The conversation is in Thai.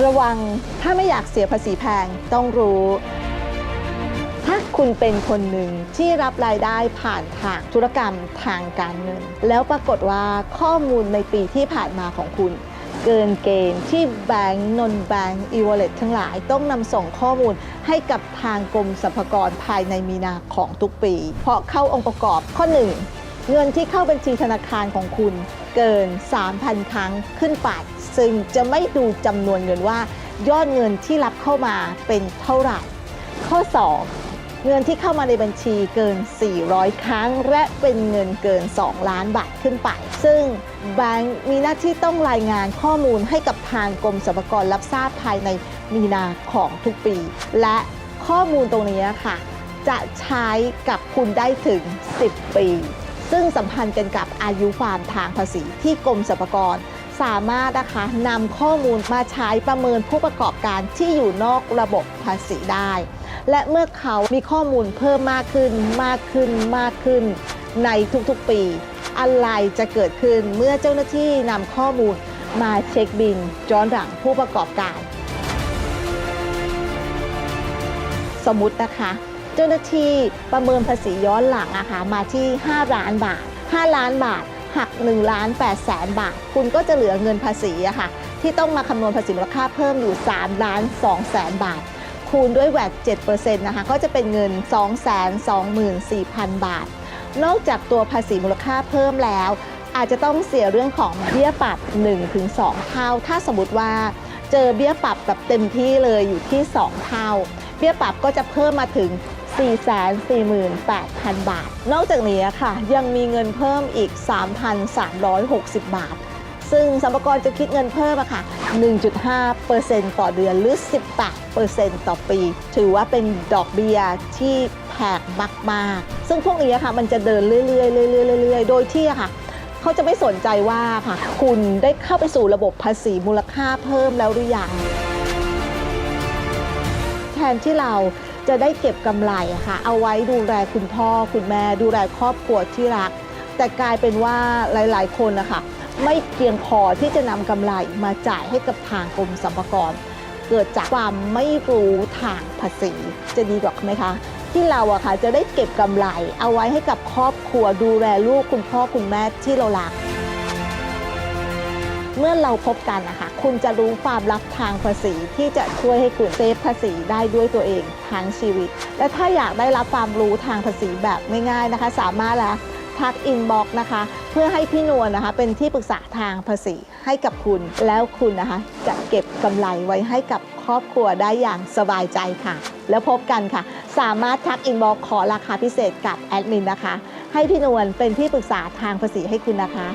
ระวังถ้าไม่อยากเสียภาษีแพงต้องรู้ ถ้าคุณเป็นคนหนึ่งที่รับรายได้ผ่านทางธุรกรรมทางการเงิน แล้วปรากฏว่าข้อมูลในปีที่ผ่านมาของคุณ เกินเกณฑ์ที่แบงก์นนแบงก์อีวอลเล็ตทั้งหลายต้องนำส่งข้อมูลให้กับทางกรมสรรพากรภายในมีนาของทุกปี เพราะเข้าองค์ประกอบข้อ 1 เงินที่เข้าบัญชีธนาคารของคุณเกิน 3,000 ครั้งขึ้นไป ซึ่งจะไม่ดูจำนวนเงินว่ายอดเงินที่รับเข้ามาเป็นเท่าไหร่ ข้อ 2 เงินที่เข้ามาในบัญชีเกิน 400 ครั้ง และเป็นเงินเกิน 2 ล้านบาทขึ้นไป ซึ่งแบงก์มีหน้าที่ต้องรายงานข้อมูลให้กับทางกรมสรรพากรรับทราบภายในมีนาของทุกปี และข้อมูลตรงนี้ค่ะ จะใช้กับคุณได้ถึง 10 ปี ซึ่งสัมพันธ์กันกับอายุความทางภาษีที่กรมสรรพากร สามารถนะคะนำข้อมูลมาใช้ประเมินผู้ประกอบการที่อยู่นอกระบบภาษีได้ และเมื่อเขามีข้อมูลเพิ่มมากขึ้นมากขึ้นมากขึ้น ในทุกๆปี อะไรจะเกิดขึ้นเมื่อเจ้าหน้าที่นำข้อมูลมาเช็คบินย้อนหลังผู้ประกอบการ สมมตินะคะ เจ้าหน้าที่ประเมินภาษีย้อนหลังอะค่ะมาที่ 5 ล้านบาท 5 ล้านบาท หัก1ล้าน8แสนบาท คุณก็จะเหลือเงินภาษีอะค่ะ ที่ต้องมาคำนวณภาษีมูลค่าเพิ่มอยู่3ล้าน2แสนบาท คูณด้วยแวด7%นะคะก็จะเป็นเงิน 2 2 4 0 0 0 บาท นอกจากตัวภาษีมูลค่าเพิ่มแล้ว อาจจะต้องเสียเรื่องของเบี้ยปรับ 1-2 เท่า ถ้าสมมติว่าเจอเบี้ยปรับแบบเต็มที่เลยอยู่ที่ 2 เท่า เบี้ยปรับก็จะเพิ่มมาถึง 448,000 บาท นอกจากนี้ค่ะ ยังมีเงินเพิ่มอีก 3,360 บาท ซึ่งสรรพากรจะคิดเงินเพิ่มอะค่ะ 1.5%ต่อเดือนหรือ 18%ต่อปี ถือว่าเป็นดอกเบี้ยที่แพงมาก ๆ ซึ่งพวกนี้ค่ะมันจะเดินเรื่อยๆเรื่อยๆเรื่อยๆ โดยที่ค่ะเขาจะไม่สนใจว่าค่ะคุณได้เข้าไปสู่ระบบภาษีมูลค่าเพิ่มแล้วหรือยังแทนที่เรา จะได้เก็บกำไรอะค่ะ เอาไว้ดูแลคุณพ่อคุณแม่ดูแลครอบครัวที่รัก แต่กลายเป็นว่าหลาย ๆ คนนะคะไม่เพียงพอที่จะนำกำไรมาจ่ายให้กับทางกรมสรรพากร เกิดจากความไม่รู้ทางภาษีจะดีกว่าไหมคะ ที่เราอะค่ะจะได้เก็บกำไร เอาไว้ให้กับครอบครัวดูแลลูกคุณพ่อคุณแม่ที่เรารัก เมื่อเราพบกันนะคะคุณจะรู้ความลับทางภาษีที่จะช่วยให้คุณเซฟภาษีได้ด้วยตัวเองทั้งชีวิต และถ้าอยากได้รับความรู้ทางภาษีแบบง่ายๆนะคะ สามารถแล้วทักอินบ็อกนะคะ เพื่อให้พี่นวลนะคะ เป็นที่ปรึกษาทางภาษีให้กับคุณ แล้วคุณนะคะ จะเก็บกำไรไว้ให้กับครอบครัวได้อย่างสบายใจค่ะ แล้วพบกันค่ะ สามารถทักอินบ็อกขอราคาพิเศษกับแอดมินนะคะ ให้พี่นวลเป็นที่ปรึกษาทางภาษีให้คุณนะคะ